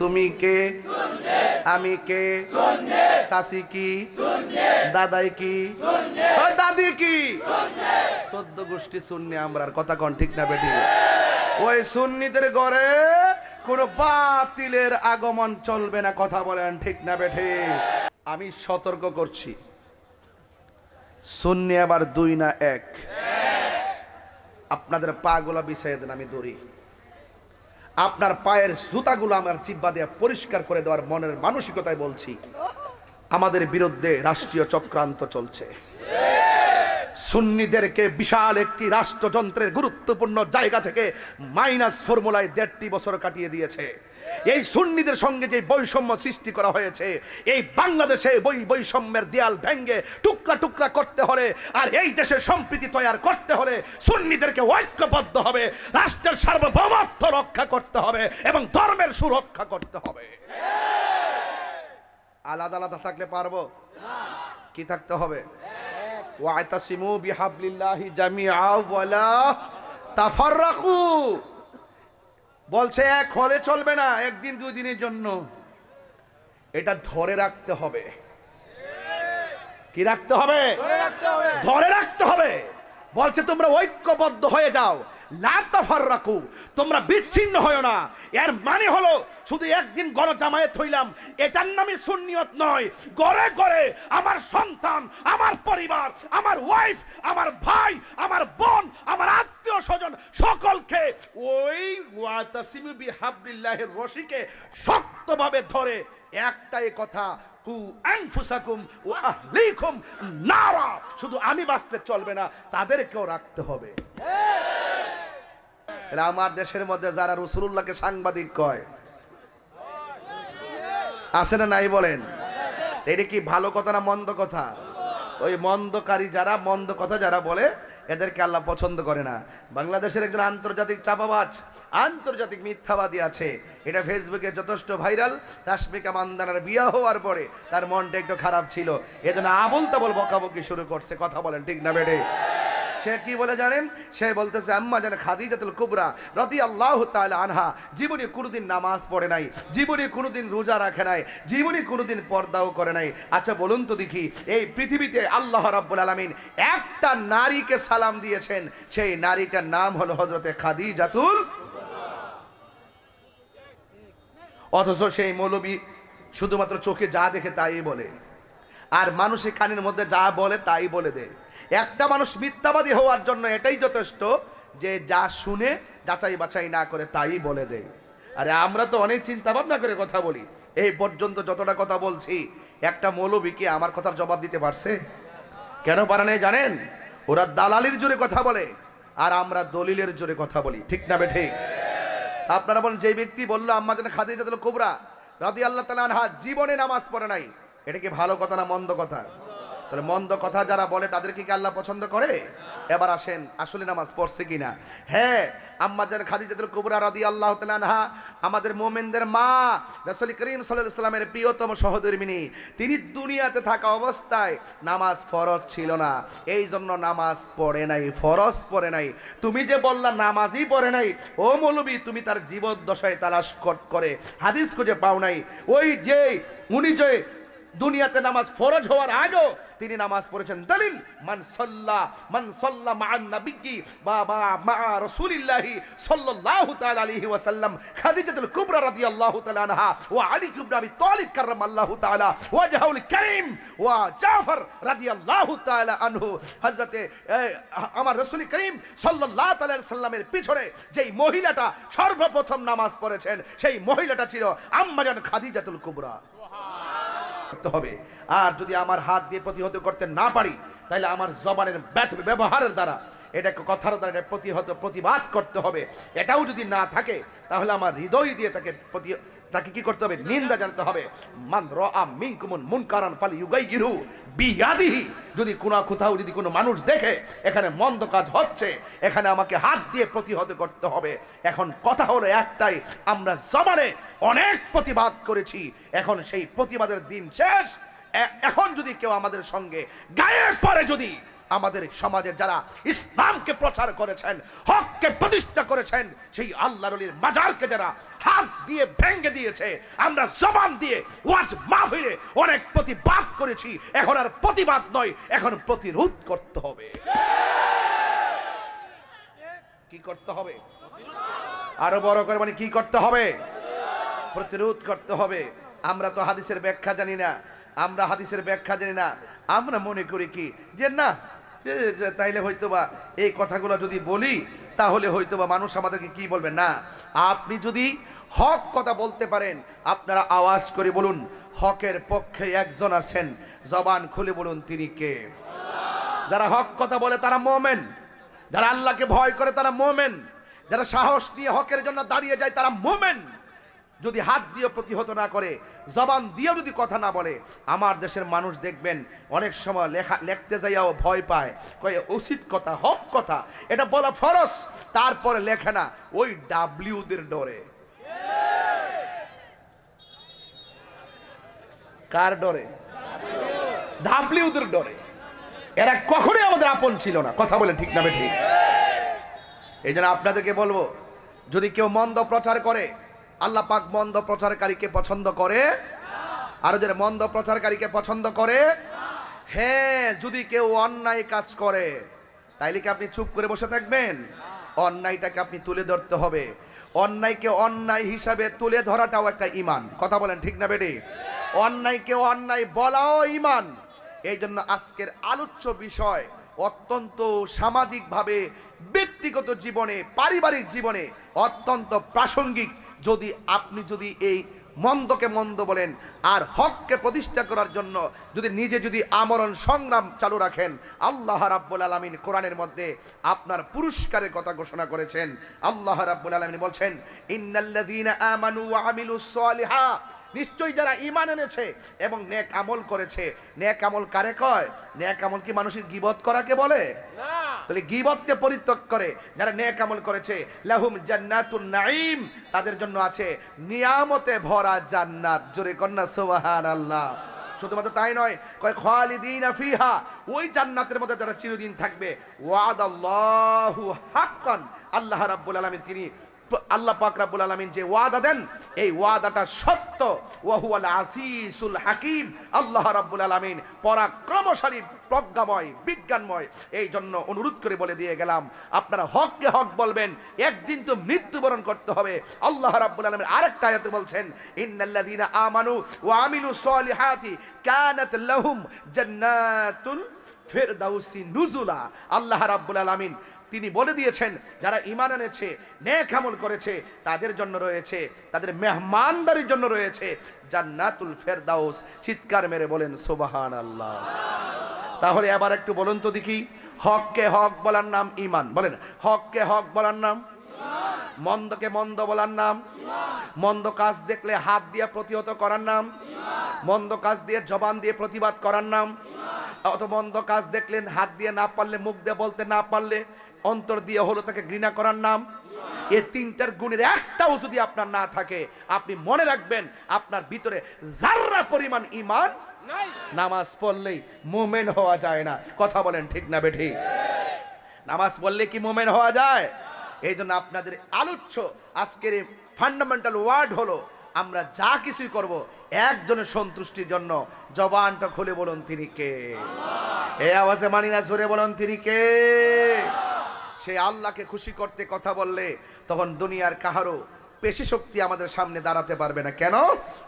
তুমি কে? আমি কে? শাসি কি? দাদাই কি? দাদি কি? চোদ্দ গোষ্ঠী শূন্য আমরা কথা কন ঠিক না বেটি? ওই সুন্নিদের ঘরে কোনো বাতিলের আগমন চলবে না, কথা বলেন ঠিক না বেঠে আমি সতর্ক করছি। সুন্নি আবার দুই না এক। আপনাদের পা গুলা বিছাই আমি দৌড়ি। আপনার পায়ের সুতাগুলো আমার চিব্বা দিয়ে পরিষ্কার করে দেওয়ার মনের মানসিকতায় বলছি, আমাদের বিরুদ্ধে রাষ্ট্রীয় চক্রান্ত চলছে। সুন্নিদেরকে বিশাল একটি রাষ্ট্রযন্ত্রের গুরুত্বপূর্ণ জায়গা থেকে মাইনাস ফর্মুলায় দেড়টি বছর কাটিয়ে দিয়েছে। এই সুন্নিদের সঙ্গে যে বৈষম্য সৃষ্টি করা হয়েছে, এই বাংলাদেশে বই বৈষম্যের দেয়াল ভেঙ্গে টুকরা টুকরা করতে হলে, আর এই দেশে সম্প্রীতি তৈরি করতে হলে সুন্নিদেরকে ঐক্যবদ্ধ হবে, রাষ্ট্রের সার্বভৌমত্ব রক্ষা করতে হবে এবং ধর্মের সুরক্ষা করতে হবে। আলাদা আলাদা থাকলে পারব? কি থাকতে হবে? ওয়াইতাসিমু বিহাবলিল্লাহি জামিআ ওয়ালা তাফাররাকু। বলছে এক হলে চলবে না একদিন দুই দিনের জন্য। এটা ধরে রাখতে হবে। কি রাখতে হবে? ধরে রাখতে হবে। বলছে তোমরা ঐক্যবদ্ধ হয়ে যাও। তোমরা বিচ্ছিন্ন হয় না। এর মানে হলো, শুধু একদিন গণ জামায়াত হইলাম, এটার নামে সুন্নিয়ত নয়। গড়ে গড়ে আমার সন্তান, আমার পরিবার, আমার ওয়াইফ আমার ভাই, আমার বোন, আমার আত্মীয় স্বজন সকলকে ওই ওয়াতাসিমি বিহাবলিল্লাহির রশিকে শক্তভাবে ধরে, একটাই কথা, কু নারা। শুধু আমি বাঁচতে চলবে না, তাদেরকেও রাখতে হবে। আমার দেশের মধ্যে যারা রসুল্লাহকে সাংবাদিক কয়, আছে না নাই বলেন? এটা কি ভালো কথা না মন্দ কথা? ওই মন্দকারী যারা, মন্দ কথা যারা বলে, এদেরকে আল্লাহ পছন্দ করে না। বাংলাদেশের একজন আন্তর্জাতিক চাপাবাজ, আন্তর্জাতিক মিথ্যাবাদী আছে। এটা ফেসবুকে যথেষ্ট ভাইরাল, রাশ্মিকা মান্দানার বিয়া হওয়ার পরে তার মনটা একটু খারাপ ছিল। এজন্য আবল তাবল বকাবকি শুরু করছে, কথা বলেন ঠিক না বেডে? সে কি বলে জানেন? সে বলতেছে, আম্মা জানে খাদিজাতুল কুবরা রদি আল্লাহ আনহা, জীবনে কোনোদিন নামাজ পড়ে নাই, জীবনে কোনোদিন রোজা রাখে নাই, জীবনে কোনোদিন পর্দাও করে নাই। আচ্ছা বলুন তো দেখি, এই পৃথিবীতে আল্লাহ রাব্বুল আলামিন একটা নারীকে সালাম দিয়েছেন, সেই নারীটার নাম হলো হযরতে খাদিজাতুল অথচ সেই মৌলবী শুধুমাত্র চোখে যা দেখে তাই বলে, আর মানুষের কানের মধ্যে যা বলে তাই বলে দেয়। একটা মানুষ মিথ্যাবাদী হওয়ার জন্য এটাই যথেষ্ট যে যা শুনে, যাচাই বাছাই না করে তাই বলে দেয়। আরে আমরা তো অনেক চিন্তা ভাবনা করে কথা বলি। এই পর্যন্ত যতটা কথা বলছি, একটা মৌলবী কি আমার কথার জবাব দিতে পারছে? কেন পারে নাই জানেন? ওরা দালালির জোরে কথা বলে, আর আমরা দলিলের জোরে কথা বলি। ঠিক না বেঠে? আপনারা বলেন, যে ব্যক্তি বলল, আম্মা যেন দিল কুবরা রাদি আল্লাহ তালা আনহা জীবনে নামাজ পড়ে নাই। এটা কি ভালো কথা না মন্দ কথা? তাহলে মন্দ কথা যারা বলে, তাদেরকে কি আল্লাহ পছন্দ করে? এবার আসেন, আসলে নামাজ পড়ছে কিনা? হ্যাঁ আম্মা যেন খাদিজাতুল কুবরা রাদি আল্লাহ আনহা, আমাদের মোমেনদের মা রাসূল করিম সাল্লাল্লাহু সাল্লামের প্রিয়তম সহধর্মিনী, তিনি দুনিয়াতে থাকা অবস্থায় নামাজ ফরজ ছিল না। এই জন্য নামাজ পড়ে নাই, ফরজ পড়ে নাই। তুমি যে বললা নামাজই পড়ে নাই, ও মৌলবী, তুমি তার জীবদ্দশায় তালাশ করে হাদিস খুঁজে পাও নাই। ওই যে, উনি যে দুনিয়াতে নামাজ ফরজ হওয়ার আগেও তিনি নামাজ পড়েছেন। দলিল, মান সাল্লা মান সাল্লা মান বা মা রাসূলিল্লাহি সাল্লাল্লাহু তাআলা আলাইহি ওয়াসাল্লাম, খাদিজাতুল কুবরা রাদিয়াল্লাহু তাআলা আনহা, ওয়া আলী ইবনে আবি তালিব কাররামাল্লাহু তাআলা, ওয়াজহুল কারীম, ওয়া জাফর রাদিয়াল্লাহু তাআলা আনহু। হযরতে আমার রাসূল করিম সাল্লাল্লাহু তাআলা সাল্লামের পিছনে যেই মহিলাটা সর্বপ্রথম নামাজ পড়েছেন, সেই মহিলাটা ছিল আম্মাজান খাদিজাতুল কুবরা। করতে হবে। আর যদি আমার হাত দিয়ে প্রতিহত করতে না পারি, তাহলে আমার জবানের ব্যবহারের দ্বারা এটাকে কথার দ্বারা প্রতিহত, প্রতিবাদ করতে হবে। এটাও যদি না থাকে, তাহলে আমার হৃদয় দিয়ে তাকে প্রতি তাকে কি করতে হবে? নিন্দা জানতে হবে। মান মিনকুমুন মুনকারান ফাল ইউগাইয়িরু বিয়াদিহি। যদি কোনো কোথাও যদি কোনো মানুষ দেখে, এখানে মন্দ কাজ হচ্ছে, এখানে আমাকে হাত দিয়ে প্রতিহত করতে হবে। এখন কথা হলো একটাই, আমরা জমানে অনেক প্রতিবাদ করেছি। এখন সেই প্রতিবাদের দিন শেষ। এখন যদি কেউ আমাদের সঙ্গে গায়ে পরে যদি আমাদের সমাজে যারা ইসলামকে প্রচার করেছেন, হককে প্রতিষ্ঠা করেছেন, সেই আল্লাহর অলির মাজারকে যারা হাত দিয়ে ভেঙে দিয়েছে, আমরা জবান দিয়ে ওয়াজ মাহফিলে অনেক প্রতিবাদ করেছি। এখন আর প্রতিবাদ নয়, এখন প্রতিরোধ করতে হবে। কি করতে হবে? আরও বড় করে মানে কি করতে হবে? প্রতিরোধ করতে হবে। আমরা তো হাদিসের ব্যাখ্যা জানি না। আমরা হাদিসের ব্যাখ্যা জানি না। আমরা মনে করি কি? যে না তাইলে হয়তো বা এই কথাগুলো যদি বলি, তাহলে হয়তো বা মানুষ আমাদেরকে কি বলবে? না, আপনি যদি হক কথা বলতে পারেন, আপনারা আওয়াজ করে বলুন, হকের পক্ষে একজন আছেন, জবান খুলে বলুন তিনি কে? যারা হক কথা বলে তারা মোমেন, যারা আল্লাহকে ভয় করে তারা মোমেন, যারা সাহস নিয়ে হকের জন্য দাঁড়িয়ে যায় তারা মোমেন। যদি হাত দিয়ে প্রতিহত না করে, জবান দিয়েও যদি কথা না বলে, আমার দেশের মানুষ দেখবেন, অনেক সময় লেখা, লিখতে যাইয়াও ভয় পায়। কয়ে, উচিত কথা, হক কথা, এটা বলা ফরস তারপরে লেখে না, ওই ডাব্লিউদের ডরে। কার ডরে? ডাব্লিউদের ডরে। এরা কখনোই আমাদের আপন ছিল না। কথা বলে ঠিক না ঠিক এই জন্য আপনাদেরকে বলব, যদি কেউ মন্দ প্রচার করে আল্লাহ পাক মন্দ প্রচারকারীকে পছন্দ করে? আরও যারা মন্দ প্রচারকারীকে পছন্দ করে? হ্যাঁ যদি কেউ অন্যায় কাজ করে, তাইলে কি আপনি চুপ করে বসে থাকবেন? অন্যায়টাকে আপনি তুলে ধরতে হবে। অন্যায়কে অন্যায় হিসাবে তুলে ধরাটাও একটা ইমান কথা বলেন ঠিক না বেডি অন্যায়কে অন্যায় বলাও ইমান এই জন্য আজকের আলোচ্য বিষয় অত্যন্ত সামাজিকভাবে, ব্যক্তিগত জীবনে, পারিবারিক জীবনে অত্যন্ত প্রাসঙ্গিক। যদি আপনি যদি এই মন্দকে মন্দ বলেন, আর হককে প্রতিষ্ঠা করার জন্য যদি নিজে যদি আমরণ সংগ্রাম চালু রাখেন, আল্লাহ রাব্বুল আলামিন কোরআনের মধ্যে আপনার পুরস্কারের কথা ঘোষণা করেছেন। আল্লাহ রাব্বুল আলামিন বলছেন নিশ্চয়ই যারা ইমান এনেছে এবং নেক আমল করেছে। নেক আমল কারে কয়? নেক আমল কি মানুষের গিবত করাকে বলে? তাহলে গিবতকে পরিত্যাগ করে, যারা নেক আমল করেছে, লাহুম জান্নাতুন নাঈম, তাদের জন্য আছে নিয়ামতে ভরা জান্নাত। জোরে কন্যা, সুবহানাল্লাহ। শুধুমাত্র তাই নয়, কয় খালিদিন ফিহা, ওই জান্নাতের মধ্যে তারা চিরদিন থাকবে। ওয়াদাল্লাহু হাক্কান। আল্লাহ রাব্বুল আলামিন তিনি আল্লাহ পাক রাব্বুল আলামিন যে ওয়াদা দেন, এই ওয়াদাটা সত্য। ওয়াহুয়াল আসিসুল হাকিম। আল্লাহ রাব্বুল আলামিন পরাক্রমশালী, প্রজ্ঞাময়, বিজ্ঞানময় এই জন্য অনুরোধ করে বলে দিয়ে গেলাম, আপনারা হককে হক বলবেন, একদিন তো মৃত্যুবরণ করতে হবে। আল্লাহ রাব্বুল আলামিন আরেকটা আয়াতে বলছেন, ইন্নাল্লাযীনা আমানু ওয়া আমিলুস সলিহাতি কানাত লাহুম জান্নাতুল ফেরদাউসি নুজুলা। আল্লাহ রাব্বুল আলামিন তিনি বলে দিয়েছেন, যারা ইমান এনেছে নেক আমল করেছে, তাদের জন্য রয়েছে, তাদের মেহমানদারির জন্য রয়েছে জান্নাতুল ফেরদাউস। চিৎকার মেরে বলেন সোবাহান আল্লাহ তাহলে আবার একটু বলুন তো দেখি, হককে হক বলার নাম ইমান বলেন, হককে হক বলার নাম মন্দকে মন্দ বলার নাম। মন্দ কাজ দেখলে হাত দিয়ে প্রতিহত করার নাম। মন্দ কাজ দিয়ে জবান দিয়ে প্রতিবাদ করার নাম। অত মন্দ কাজ দেখলেন হাত দিয়ে না পারলে, মুখ দিয়ে বলতে না পারলে, অন্তর দিয়ে হলো তাকে ঘৃণা করার নাম। এ তিনটার গুণের একটাও যদি আপনার না থাকে, আপনি মনে রাখবেন আপনার ভিতরে যার্রা পরিমাণ ইমান নামাজ পড়লেই মোমেন হওয়া যায় না। কথা বলেন ঠিক না বেঠি? নামাজ পড়লে কি মোমেন হওয়া যায়? এই জন্য আপনাদের আলোচ্য আজকের ফান্ডামেন্টাল ওয়ার্ড হলো, আমরা যা কিছুই করব একজনের সন্তুষ্টির জন্য। জবানটা খুলে বলুন তিনি কে? এ আওয়াজে মানি না, জোরে বলুন তিনি কে? সে আল্লাহকে খুশি করতে কথা বললে, তখন দুনিয়ার কাহারও পেশি শক্তি আমাদের সামনে দাঁড়াতে পারবে না। কেন?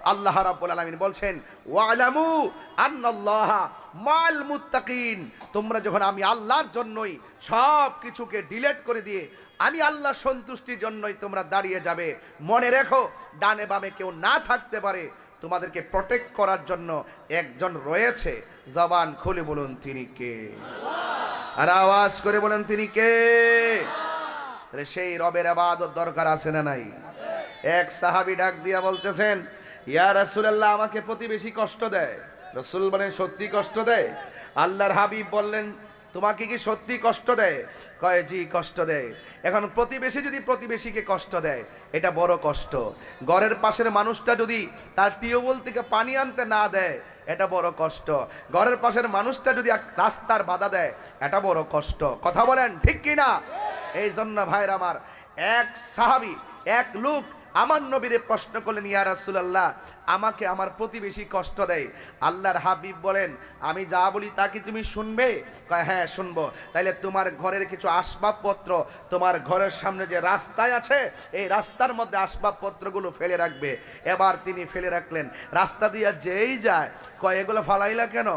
আল্লাহ রাব্বুল আলামিন বলছেন, ওয়ালামু আন্নাল্লাহা মাল মুত্তাকিন। তোমরা যখন আমি আল্লাহর জন্যই সব কিছুকে ডিলেট করে দিয়ে আমি আল্লাহ সন্তুষ্টির জন্যই তোমরা দাঁড়িয়ে যাবে, মনে রেখো, ডানে বামে কেউ না থাকতে পারে। তোমাদেরকে প্রটেক্ট করার জন্য একজন রয়েছে। জবান খুলে বলুন, তিনি কে? আর আওয়াজ করে বলেন, তিনি কে? সেই রবের আবাদত দরকার আছে না নাই? এক সাহাবি ডাক দিয়া বলতেছেন, ইয়া রাসূলুল্লাহ, আমাকে প্রতিবেশী কষ্ট দেয়। রসুল মানে সত্যি কষ্ট দেয়? আল্লাহর হাবিব বললেন, তোমাকে কি সত্যি কষ্ট দেয়? কয়, জি, কষ্ট দেয়। এখন প্রতিবেশী যদি প্রতিবেশীকে কষ্ট দেয়, এটা বড় কষ্ট। ঘরের পাশের মানুষটা যদি তার টিউবওয়েল থেকে পানি আনতে না দেয়, এটা বড় কষ্ট। ঘরের পাশের মানুষটা যদি রাস্তার বাধা দেয়, এটা বড় কষ্ট। কথা বলেন ঠিক কি না এই জন্য ভাইর আমার, এক সাহাবি, এক লোক আমার নবীরে প্রশ্ন করলেন, ইয়া রাসূলুল্লাহ, আমাকে আমার প্রতিবেশী কষ্ট দেয়। আল্লাহর হাবিব বলেন, আমি যা বলি তা কি তুমি শুনবে? হ্যাঁ শুনব। তাইলে তোমার ঘরের কিছু আসবাবপত্র, তোমার ঘরের সামনে যে রাস্তায় আছে, এই রাস্তার মধ্যে আসবাবপত্রগুলো ফেলে রাখবে। এবার তিনি ফেলে রাখলেন। রাস্তা দিয়ে যেই যায়, কয়, এগুলো ফালাইলা কেন?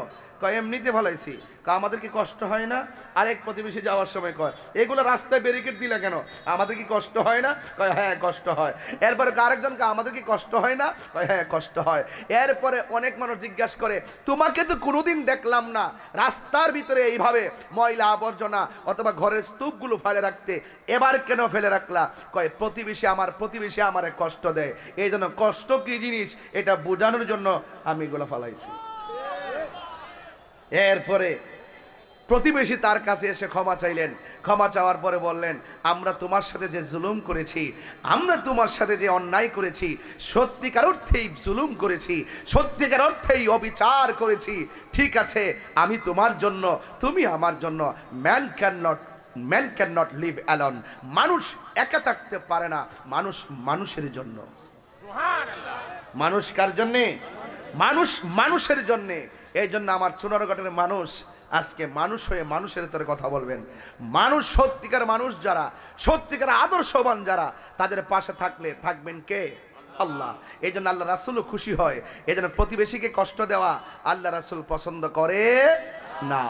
কয়, এমনিতে ফালাইছি কয় আমাদের কি কষ্ট হয় না? আরেক প্রতিবেশী যাওয়ার সময় কয়, এগুলো রাস্তায় ব্যারিকেড দিলে কেন? আমাদের কি কষ্ট হয় না? কয় হ্যাঁ কষ্ট হয়। এরপরে আরেকজনকে আমাদের কি কষ্ট হয় না? কয় হ্যাঁ কষ্ট হয়। এরপরে অনেক মানুষ জিজ্ঞাসা করে, তোমাকে তো কোনোদিন দেখলাম না রাস্তার ভিতরে এইভাবে ময়লা আবর্জনা অথবা ঘরের স্তূপগুলো ফেলে রাখতে। এবার কেন ফেলে রাখলা? কয়, প্রতিবেশী আমার, প্রতিবেশী আমারে কষ্ট দেয়। এই জন্য কষ্ট কি জিনিস? এটা বোঝানোর জন্য আমি এগুলো ফালাইছি। এরপরে প্রতিবেশী তার কাছে এসে ক্ষমা চাইলেন। ক্ষমা চাওয়ার পরে বললেন, আমরা তোমার সাথে যে জুলুম করেছি, আমরা তোমার সাথে যে অন্যায় করেছি, সত্যিকার অর্থেই জুলুম করেছি, সত্যিকার অর্থেই অবিচার করেছি, ঠিক আছে, আমি তোমার জন্য, তুমি আমার জন্য man can not man can not live alone মানুষ একা থাকতে পারে না, মানুষ মানুষের জন্য। মানুষ কার জন্যে? মানুষ মানুষের জন্যে। এই জন্য আমার চুনারঘাটের মানুষ আজকে মানুষ হয়ে মানুষের তোর কথা বলবেন। মানুষ সত্যিকার মানুষ যারা, সত্যিকার আদর্শবান যারা, তাদের পাশে থাকলে থাকবেন কে? আল্লাহ। এই জন্য আল্লাহ রাসুলও খুশি হয়। এই জন্য প্রতিবেশীকে কষ্ট দেওয়া আল্লাহ রাসুল পছন্দ করে না।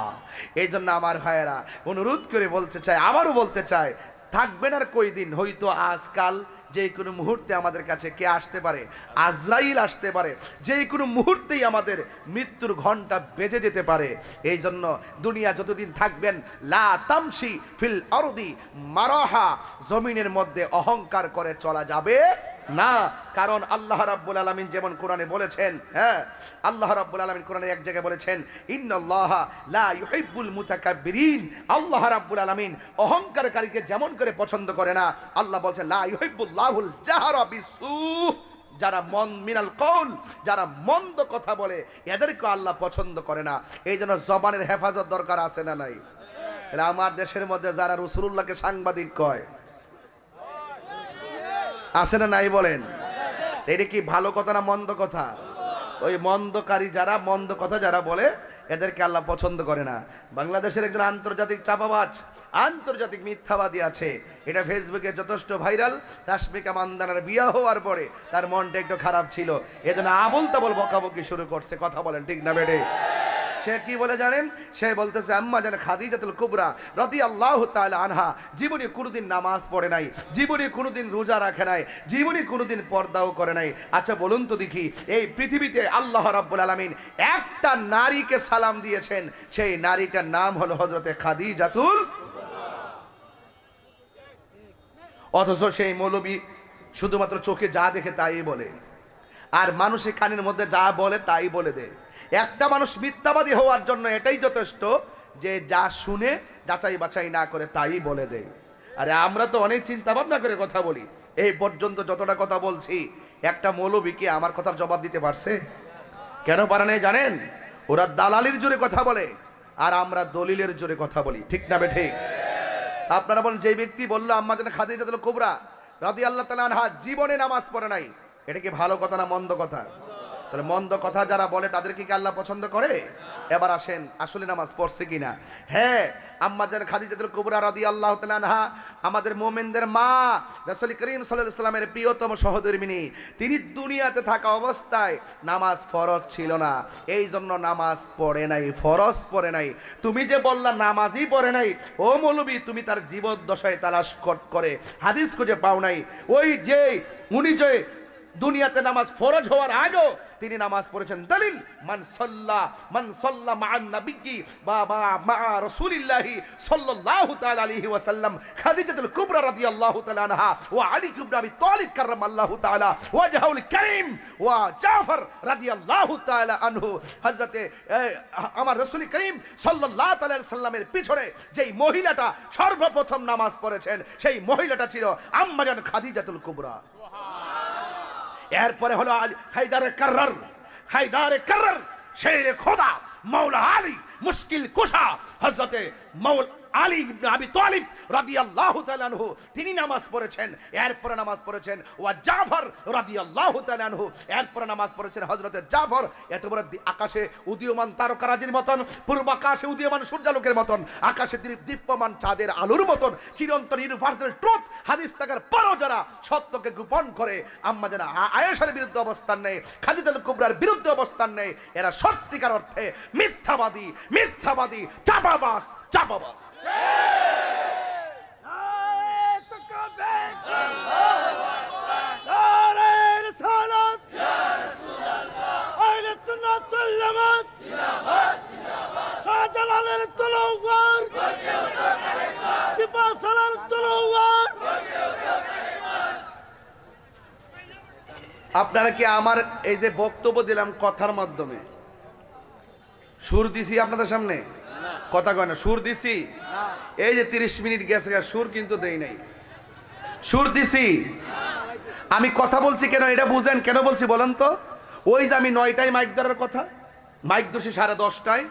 এই জন্য আমার ভাইয়েরা অনুরোধ করে বলতে চাই, আবারও বলতে চাই, থাকবেন আর কই দিন হয়তো আজকাল যে কোনো মুহূর্তে আমাদের কাছে কে আসতে পারে? আজরাইল আসতে পারে। যে কোনো মুহূর্তেই আমাদের মৃত্যুর ঘণ্টা বেজে যেতে পারে। এই জন্য দুনিয়া যতদিন থাকবেন, লা তামসি ফিল অরদি মারাহা, জমিনের মধ্যে অহংকার করে চলা যাবে না, কারণ আল্লাহ রাব্বুল আলামিন যেমন কোরআনে বলেছেন হ্যাঁ আল্লাহ রাব্বুল আলামিন কোরআনে এক জায়গায় বলেছেন, ইন্নাল্লাহ লা ইউহিব্বুল মুতাকাব্বিরিন। আল্লাহ রাব্বুল আলামিন অহংকারকারীকে যেমন করে পছন্দ করে না, আল্লাহ বলছেন, লা ইউহিব্বুল্লাহুল জাহরা বিসু যারা মন মিনাল কৌল যারা মন্দ কথা বলে এদেরকে আল্লাহ পছন্দ করে না। এই জন্য জবানের হেফাজত দরকার আছে না নাই? আমার দেশের মধ্যে যারা রসুল্লাহকে সাংবাদিক কয় আছে না নাই বলেন? এটা কি ভালো কথা না মন্দ কথা? ওই মন্দকারী যারা, মন্দ কথা যারা বলে, এদেরকে আল্লাহ পছন্দ করে না। বাংলাদেশের একজন আন্তর্জাতিক চাপাবাজ, আন্তর্জাতিক মিথ্যাবাদী আছে। এটা ফেসবুকে যথেষ্ট ভাইরাল। রাশ্মিকা মান্দানার বিয়া হওয়ার পরে তার মনটা একটু খারাপ ছিল। এজন্য আবল তাবল বকাবকি শুরু করছে। কথা বলেন ঠিক না বেডে? সে কি বলে জানেন? সে বলতেছে, আম্মা জানে খাদিজাতুল কুবরা রদি আল্লাহ তাআলা আনহা, জীবনে কোনোদিন নামাজ পড়ে নাই, জীবনে কোনোদিন রোজা রাখে নাই, জীবনে কোনোদিন পর্দাও করে নাই। আচ্ছা বলুন তো দেখি, এই পৃথিবীতে আল্লাহ রাব্বুল আলামিন একটা নারীকে সালাম দিয়েছেন, সেই নারীটার নাম হলো হযরতে খাদিজাতুল অথচ সেই মৌলবী শুধুমাত্র চোখে যা দেখে তাই বলে, আর মানুষের কানের মধ্যে যা বলে তাই বলে দেয়। একটা মানুষ মিথ্যাবাদী হওয়ার জন্য এটাই যথেষ্ট যে যা শুনে, যাচাই বাছাই না করে তাই বলে দেয়। আরে আমরা তো অনেক চিন্তা ভাবনা করে কথা বলি। এই পর্যন্ত যতটা কথা বলছি, একটা মৌলবী কি আমার কথার জবাব দিতে পারছে? কেন পারে নাই জানেন? ওরা দালালির জোরে কথা বলে, আর আমরা দলিলের জোরে কথা বলি। ঠিক না বে ঠিক আপনারা বলেন যে ব্যক্তি বলল, আম্মা যেন দিল কোবরা রাদি আল্লাহ তালা জীবনে নামাজ পড়ে নাই। এটা কি ভালো কথা না মন্দ কথা? তাহলে মন্দ কথা যারা বলে, তাদেরকে কি আল্লাহ পছন্দ করে? এবার আসেন, আসলে নামাজ পড়ছে কিনা? হ্যাঁ আম্মাদের খাদিজাতুল কুবরা রাদি আল্লাহ তালা আনহা, আমাদের মোমেনদের মা, রসুল করিম সাল্লাহ ইসলামের প্রিয়তম সহধর্মিনী, তিনি দুনিয়াতে থাকা অবস্থায় নামাজ ফরজ ছিল না। এই জন্য নামাজ পড়ে নাই, ফরজ পড়ে নাই। তুমি যে বললা নামাজই পড়ে নাই, ও মৌলবী, তুমি তার জীবদ্দশায় তালাশ করে, হাদিস খুঁজে পাও নাই। ওই যে, উনি যে দুনিয়াতে নামাজ ফরজ হওয়ার আগেও তিনি নামাজ পড়েছেন। দলিল মান সাল্লা মান সাল্লা মান নাবিয়্যি বা বা মা রাসূলিল্লাহি সাল্লাল্লাহু তাআলা আলাইহি ওয়াসাল্লাম খাদিজাতুল কুবরা রাদিয়াল্লাহু তাআলা আনহা ওয়া আলী ইবনে আবি তালিব কাররামাল্লাহু তাআলা ওয়াজহুল কারীম ওয়া জাফর রাদিয়াল্লাহু তাআলা আনহু। হযরতে এ, আমার রাসূল করিম সাল্লাল্লাহু তাআলা সাল্লামের পিছনে যেই মহিলাটা সর্বপ্রথম নামাজ পড়েছেন সেই মহিলাটা ছিল আম্মাজান খাদিজাতুল কুবরা। এরপরে হলো হায়দারে কার্রার। হায়দারে কার্রার শেরে খোদা মৌলা আলী মুশকিল কুশা হযরতে মাওলা তিনি নামাজ পড়েছেন। নামাজ পড়েছেন ওয়া জাফর নামাজ পড়েছেন জাফর। এত বড় আকাশে উদীয়মান তারকারাজির মতন উদীয়মান সূর্যালোকের মতন, আকাশে দীপ্যমান চাঁদের আলোর মতন, চিরন্তন ইউনিভার্সাল ট্রুথ হাদিস থাকার পরও যারা সত্যকে গোপন করে, আম্মা যারা আয়েশার বিরুদ্ধে অবস্থান নেয়, খাদিজাল কুবরার বিরুদ্ধে অবস্থান নেয়, এরা সত্যিকার অর্থে মিথ্যাবাদী মিথ্যাবাদী চাপাবাস চাপাবাস শাহজালালের তলোয়ার আপনারা কি আমার এই যে বক্তব্য দিলাম কথার মাধ্যমে? সুর দিছি আপনাদের সামনে? কথা কয় না, সুর দিছি। এই যে তিরিশ মিনিট গেছে সুর কিন্তু দেই নাই। সুর দিছি। আমি কথা বলছি কেন, এটা বুঝেন, কেন বলছি বলেন তো? ওই যে আমি নয়টায় মাইক ধরার কথা, মাইক দোষী সাড়ে দশটায়।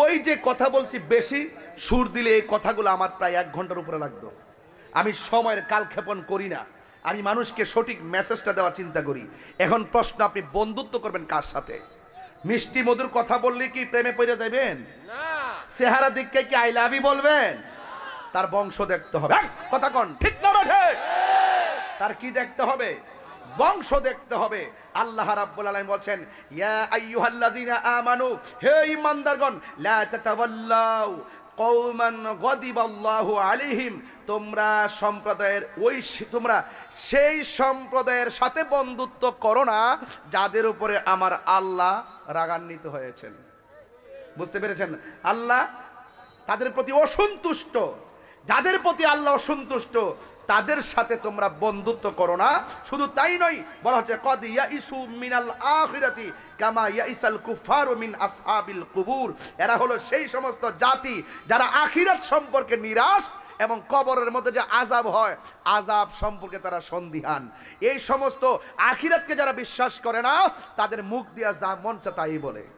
ওই যে কথা বলছি বেশি, সুর দিলে এই কথাগুলো আমার প্রায় এক ঘণ্টার উপরে লাগতো। আমি সময়ের কালক্ষেপণ করি না। আমি মানুষকে সঠিক মেসেজটা দেওয়ার চিন্তা করি। এখন প্রশ্ন, আপনি বন্ধুত্ব করবেন কার সাথে? মিষ্টি মধুর কথা বললে কি প্রেমে পড়ে যাবেন চেহারা দিককে কি আই লাভই বলবেন? তার বংশ দেখতে হবে। কথা কন। ঠিক না ঠিক তার কি দেখতে হবে? বংশ দেখতে হবে। আল্লাহ রাব্বুল আলামিন বলছেন ইয়া আইয়ুহাল্লাযিনা আমানু হে ঈমানদারগণ লা তাতাওয়াল্লাউ কওমান গদিবাল্লাহু আলাইহিম তোমরা সম্প্রদায়ের ওই তোমরা সেই সম্প্রদায়ের সাথে বন্ধুত্ব করো না যাদের উপরে আমার আল্লাহ রাগান্বিত হয়েছেন। বুঝতে পেরেছেন? আল্লাহ তাদের প্রতি অসন্তুষ্ট। যাদের প্রতি আল্লাহ অসন্তুষ্ট, তাদের সাথে তোমরা বন্ধুত্ব করো না। শুধু তাই নয়, বলা হচ্ছে, কদ ইয়াইসু মিনাল আখিরাতি কামা ইয়াইসাল কুফারু মিন আসহাবিল কুবুর। এরা হলো সেই সমস্ত জাতি যারা আখিরাত সম্পর্কে নিরাশ এবং কবরের মধ্যে যে আজাব হয় আজাব সম্পর্কে তারা সন্দিহান। এই সমস্ত আখিরাতকে যারা বিশ্বাস করে না, তাদের মুখ দিয়া যা চায় তাই বলে।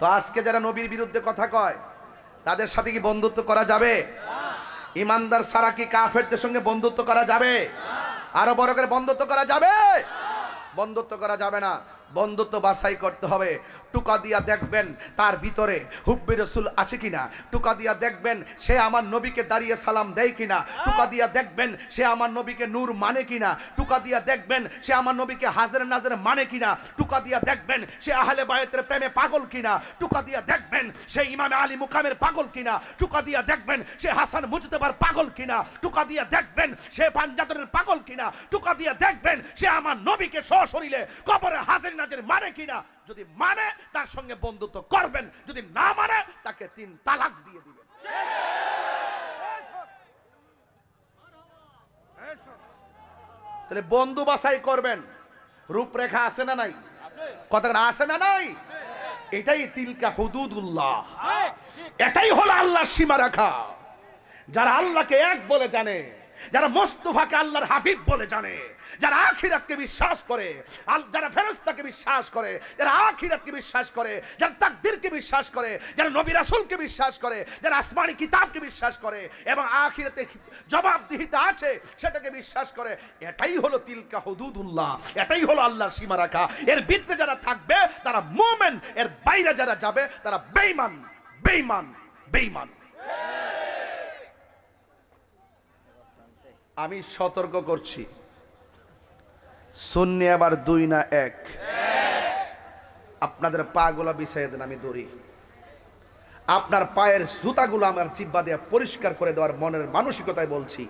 তো আজকে যারা নবীর বিরুদ্ধে কথা কয়, তাদের সাথে কি বন্ধুত্ব করা যাবে? ইমানদার সারা কি কাফেরদের সঙ্গে বন্ধুত্ব করা যাবে? আরও বড় করে বন্ধুত্ব করা যাবে? বন্ধুত্ব করা যাবে না। বন্ধুত্ব বাছাই করতে হবে। টুকা দিয়া দেখবেন তার ভিতরে হুব্বি রসুল আছে কিনা। টুকা দিয়া দেখবেন সে আমার নবীকে দাঁড়িয়ে সালাম দেয় কিনা। টুকা দিয়া দেখবেন সে আমার নবীকে নূর মানে কিনা। টুকা দিয়া দেখবেন সে আমার নবীকে হাজার নাজার মানে কিনা। টুকা দিয়া দেখবেন সে আহলে বায়তের প্রেমে পাগল কিনা। টুকা দিয়া দেখবেন সে ইমাম আলী মুকামের পাগল কিনা। টুকা দিয়া দেখবেন সে হাসান মুজতেবার পাগল কিনা। টুকা দিয়া দেখবেন সে পাঞ্জাতনের পাগল কিনা। টুকা দিয়া দেখবেন সে আমার নবীকে সশরীরে কবরে হাজির নাজির মানে কিনা যদি মানে তার সঙ্গে বন্ধুত্ব করবেন। যদি না মানে তাকে তিন তালাক দিয়ে দিবেন। তাহলে বন্ধু বাছাই করবেন। রূপরেখা আছে না নাই? কথা আছে না নাই? এটাই তিলকা হুদুদুল্লাহ। এটাই হলো আল্লাহর সীমা রাখা যারা আল্লাহকে এক বলে জানে যারা মোস্তফাকে আল্লাহর হাবিব বলে জানে, যারা আখিরাতকে বিশ্বাস করে যারা ফেরেশতাকে বিশ্বাস করে, যারা আখিরাতকে বিশ্বাস করে, যারা তাকদীরকে বিশ্বাস করে, যারা নবী রাসূলকে বিশ্বাস করে, যারা আসমানি কিতাবকে বিশ্বাস করে এবং আখিরাতে জবাবদিহিতা আছে, সেটাকে বিশ্বাস করে, এটাই হলো তিলকা হুদুদুল্লাহ, এটাই হলো আল্লাহর সীমা রাখা এর ভিতরে যারা থাকবে, তারা মুমিন, এর বাইরে যারা যাবে, তারা বেঈমান বেঈমান বেঈমান। আমি সতর্ক করছি। শূন্য আবার দুই না এক। আপনাদের পা গুলা বিছাই দেন, আমি দৌড়ি। আপনার পায়ের জুতাগুলো আমার জিব্বা দিয়ে পরিষ্কার করে দেওয়ার মনের মানসিকতায় বলছি,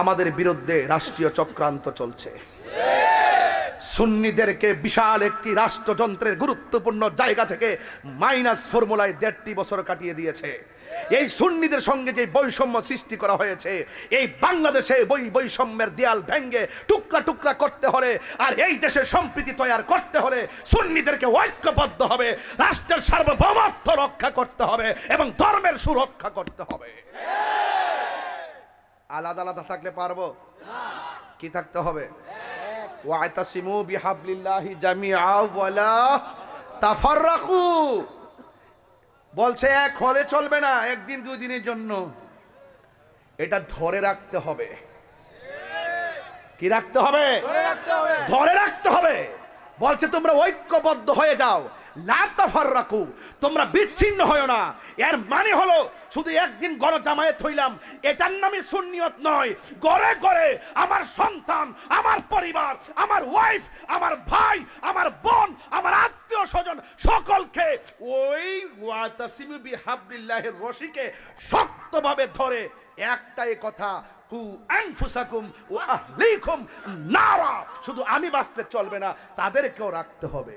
আমাদের বিরুদ্ধে রাষ্ট্রীয় চক্রান্ত চলছে। সুন্নিদেরকে বিশাল একটি রাষ্ট্রযন্ত্রের গুরুত্বপূর্ণ জায়গা থেকে মাইনাস ফর্মুলায় দেড়টি বছর কাটিয়ে দিয়েছে। এই সুন্নিদের সঙ্গে যে বৈষম্য সৃষ্টি করা হয়েছে, এই বাংলাদেশে বই বৈষম্যের দেয়াল ভেঙ্গে টুকরা টুকরা করতে হলে, আর এই দেশে সম্প্রীতি তৈরি করতে হলে সুন্নিদেরকে ঐক্যবদ্ধ হবে, রাষ্ট্রের সার্বভৌমত্ব রক্ষা করতে হবে এবং ধর্মের সুরক্ষা করতে হবে। আলাদা আলাদা থাকলে পারব? কি থাকতে হবে? ওয়াইতাসিমু বিহাবলিল্লাহি জামিআ ওয়ালা তাফাররাকু। বলছে এক হলে চলবে না একদিন দুই দিনের জন্য। এটা ধরে রাখতে হবে। কি রাখতে হবে? ধরে রাখতে হবে। বলছে তোমরা ঐক্যবদ্ধ হয়ে যাও। লাতাফার রাখু তোমরা বিচ্ছিন্ন হয় না। এর মানে হলো, শুধু একদিন গণ জামায়াত হইলাম, এটার নামে সুন্নিয়ত নয়। গড়ে গড়ে আমার সন্তান, আমার পরিবার, আমার ওয়াইফ আমার ভাই, আমার বোন, আমার আত্মীয় স্বজন সকলকে ওই ওয়াতাসিমু বিহাবলিল্লাহির রশিকে শক্তভাবে ধরে একটাই কথা শুধু আমি বাঁচতে চলবে না, তাদেরকেও রাখতে হবে।